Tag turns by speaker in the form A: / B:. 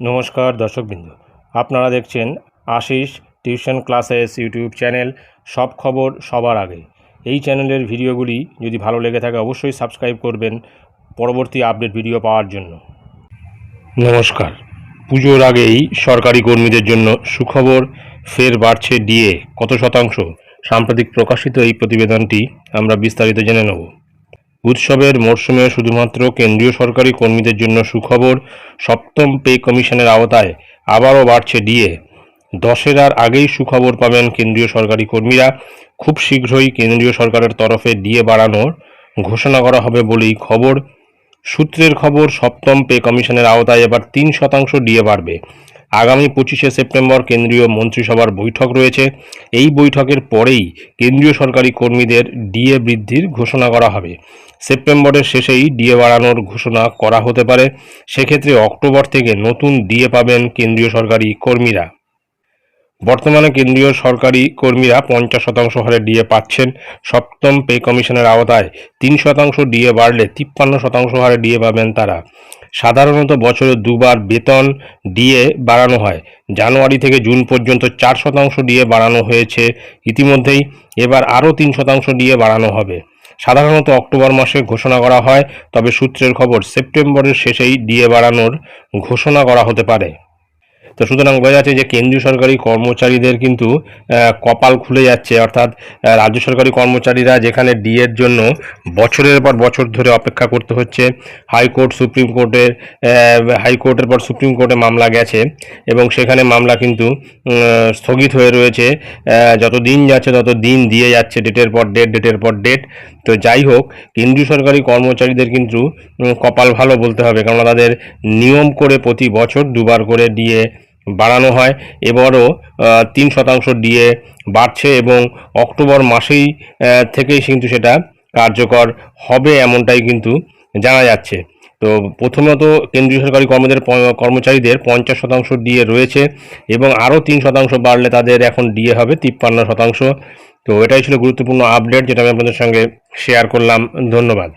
A: নমস্কার দর্শকবৃন্দ। আপনারা দেখছেন Ashis tuition classes YouTube channel সব খবর সবার আগে। এই চ্যানেলের ভিডিওগুলি যদি ভালো লেগে থাকে অবশ্যই সাবস্ক্রাইব করবেন পরবর্তী আপডেট ভিডিও পাওয়ার জন্য। নমস্কার। পুজোর আগেই সরকারি কর্মীদের জন্য সুখবর ফের বাড়ছে ডিএ। কত শতাংশ? সাম্প্রতিক প্রকাশিত এই প্রতিবেদনটি আমরা বিস্তারিত জেনে নেব। উৎসবের মরশুমে শুধুমাত্র কেন্দ্রীয় সরকারি কর্মীদের জন্য সুখবর, সপ্তম পে কমিশনের আওতায় আবারও বাড়ছে ডিএ। দশেরার আগেই সুখবর পাবেন কেন্দ্রীয় সরকারি কর্মীরা। খুব শীঘ্রই কেন্দ্রীয় সরকারের তরফে ডিএ বাড়ানোর ঘোষণা করা হবে বলেই খবর। সূত্রের খবর, সপ্তম পে কমিশনের আওতায় এবার তিন শতাংশ ডিএ বাড়বে। আগামী পঁচিশে সেপ্টেম্বর কেন্দ্রীয় মন্ত্রিসভার বৈঠক রয়েছে। এই বৈঠকের পরেই কেন্দ্রীয় সরকারি কর্মীদের ডিএ বৃদ্ধির ঘোষণা করা হবে। সেপ্টেম্বরের শেষেই ডিএ বাড়ানোর ঘোষণা করা হতে পারে। সেক্ষেত্রে অক্টোবর থেকে নতুন ডিএ পাবেন কেন্দ্রীয় সরকারি কর্মীরা। বর্তমানে কেন্দ্রীয় সরকারি কর্মীরা পঞ্চাশ শতাংশ হারে ডিএ পাচ্ছেন। সপ্তম পে কমিশনের আওতায় তিন শতাংশ ডিএ বাড়লে তিপ্পান্ন শতাংশ হারে ডিএ পাবেন তারা। সাধারণত বছরে দুবার বেতন ডিএ বাড়ানো হয়। জানুয়ারি থেকে জুন পর্যন্ত চার শতাংশ ডিএ বাড়ানো হয়েছে। ইতিমধ্যেই এবার আরও তিন শতাংশ ডিএ বাড়ানো হবে। সাধারণত অক্টোবর মাসে ঘোষণা করা হয়, তবে সূত্রের খবর সেপ্টেম্বরের শেষেই ডিএ বাড়ানোর ঘোষণা করা হতে পারে। তো সুতরাং বোঝা যাচ্ছে যে কেন্দ্রীয় সরকারি কর্মচারীদের কিন্তু কপাল খুলে যাচ্ছে। অর্থাৎ রাজ্য সরকারি কর্মচারীরা যেখানে ডিএর জন্য বছরের পর বছর ধরে অপেক্ষা করতে হচ্ছে, হাইকোর্ট, সুপ্রিম কোর্টের হাইকোর্টের পর সুপ্রিম কোর্টে মামলা গেছে এবং সেখানে মামলা কিন্তু স্থগিত হয়ে রয়েছে। যত দিন যাচ্ছে তত দিন দিয়ে যাচ্ছে, ডেটের পর ডেট, ডেটের পর ডেট। তো যাই হোক, কেন্দ্রীয় সরকারি কর্মচারীদের কিন্তু কপাল ভালো বলতে হবে। কেননা তাদের নিয়ম করে প্রতি বছর দুবার করে ডিএ বাড়ানো হয় এবারও তিন শতাংশ ডিএ বাড়ছে এবং অক্টোবর মাসেই থেকেই কিন্তু সেটা কার্যকর হবে এমনটাই কিন্তু জানা যাচ্ছে। তো প্রথমত কেন্দ্রীয় সরকারি কর্মীদের কর্মচারীদের পঞ্চাশ শতাংশ ডিএ রয়েছে এবং আরও তিন শতাংশ বাড়লে তাদের এখন ডিএ হবে তিপ্পান্ন শতাংশ। তো এটাই ছিল গুরুত্বপূর্ণ আপডেট যেটা আমি আপনাদের সঙ্গে শেয়ার করলাম। ধন্যবাদ।